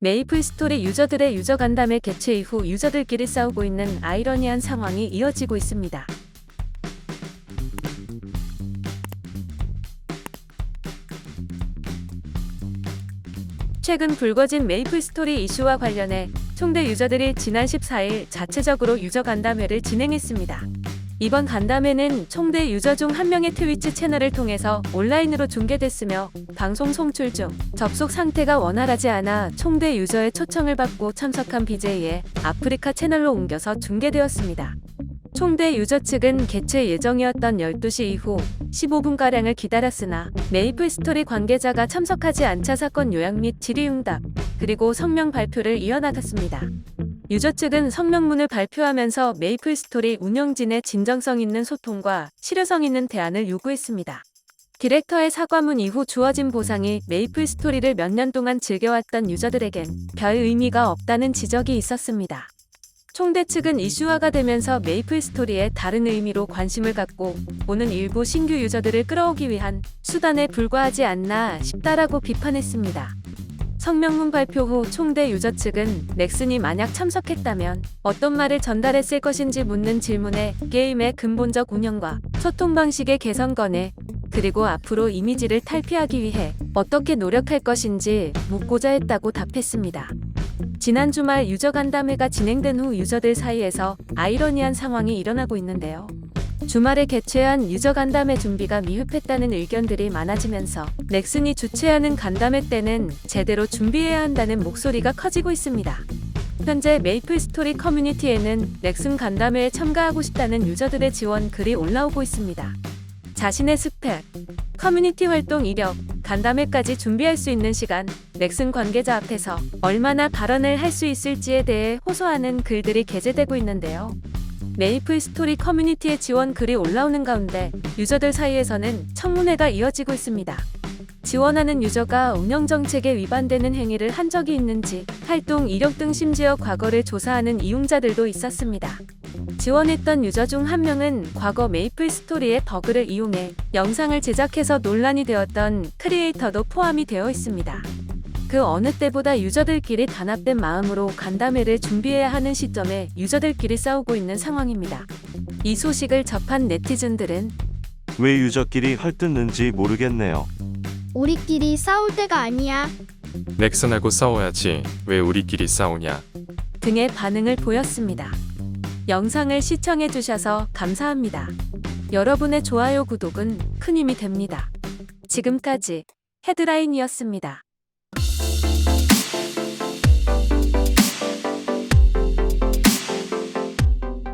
메이플 스토리 유저들의 유저 간담회 개최 이후 유저들끼리 싸우고 있는 아이러니한 상황이 이어지고 있습니다. 최근 불거진 메이플 스토리 이슈와 관련해 총대 유저들이 지난 14일 자체적으로 유저 간담회를 진행했습니다. 이번 간담회는 총대 유저 중 한 명의 트위치 채널을 통해서 온라인으로 중계됐으며 방송 송출 중 접속 상태가 원활하지 않아 총대 유저의 초청을 받고 참석한 BJ의 아프리카 채널로 옮겨서 중계되었습니다. 총대 유저 측은 개최 예정이었던 12시 이후 15분가량을 기다렸으나 메이플 스토리 관계자가 참석하지 않자 사건 요약 및 질의응답 그리고 성명 발표를 이어나갔습니다. 유저 측은 성명문을 발표하면서 메이플 스토리 운영진의 진정성 있는 소통과 실효성 있는 대안을 요구했습니다. 디렉터의 사과문 이후 주어진 보상이 메이플 스토리를 몇 년 동안 즐겨왔던 유저들에겐 별 의미가 없다는 지적이 있었습니다. 총대 측은 이슈화가 되면서 메이플 스토리에 다른 의미로 관심을 갖고 오는 일부 신규 유저들을 끌어오기 위한 수단에 불과하지 않나 싶다라고 비판했습니다. 성명문 발표 후 총대 유저 측은 넥슨이 만약 참석했다면 어떤 말을 전달했을 것인지 묻는 질문에 게임의 근본적 운영과 소통 방식의 개선권에 그리고 앞으로 이미지를 탈피하기 위해 어떻게 노력할 것인지 묻고자 했다고 답했습니다. 지난 주말 유저 간담회가 진행된 후 유저들 사이에서 아이러니한 상황이 일어나고 있는데요. 주말에 개최한 유저 간담회 준비가 미흡했다는 의견들이 많아지면서 넥슨이 주최하는 간담회 때는 제대로 준비해야 한다는 목소리가 커지고 있습니다. 현재 메이플 스토리 커뮤니티에는 넥슨 간담회에 참가하고 싶다는 유저들의 지원 글이 올라오고 있습니다. 자신의 스펙, 커뮤니티 활동 이력, 간담회까지 준비할 수 있는 시간, 넥슨 관계자 앞에서 얼마나 발언을 할 수 있을지에 대해 호소하는 글들이 게재되고 있는데요. 메이플 스토리 커뮤니티의 지원 글이 올라오는 가운데 유저들 사이에서는 청문회가 이어지고 있습니다. 지원하는 유저가 운영 정책에 위반되는 행위를 한 적이 있는지, 활동 이력 등 심지어 과거를 조사하는 이용자들도 있었습니다. 지원했던 유저 중 한 명은 과거 메이플 스토리의 버그를 이용해 영상을 제작해서 논란이 되었던 크리에이터도 포함이 되어 있습니다. 그 어느 때보다 유저들끼리 단합된 마음으로 간담회를 준비해야 하는 시점에 유저들끼리 싸우고 있는 상황입니다. 이 소식을 접한 네티즌들은 왜 유저끼리 헐뜯는지 모르겠네요. 우리끼리 싸울 때가 아니야. 넥슨하고 싸워야지 왜 우리끼리 싸우냐 등의 반응을 보였습니다. 영상을 시청해 주셔서 감사합니다. 여러분의 좋아요, 구독은 큰 힘이 됩니다. 지금까지 헤드라인이었습니다.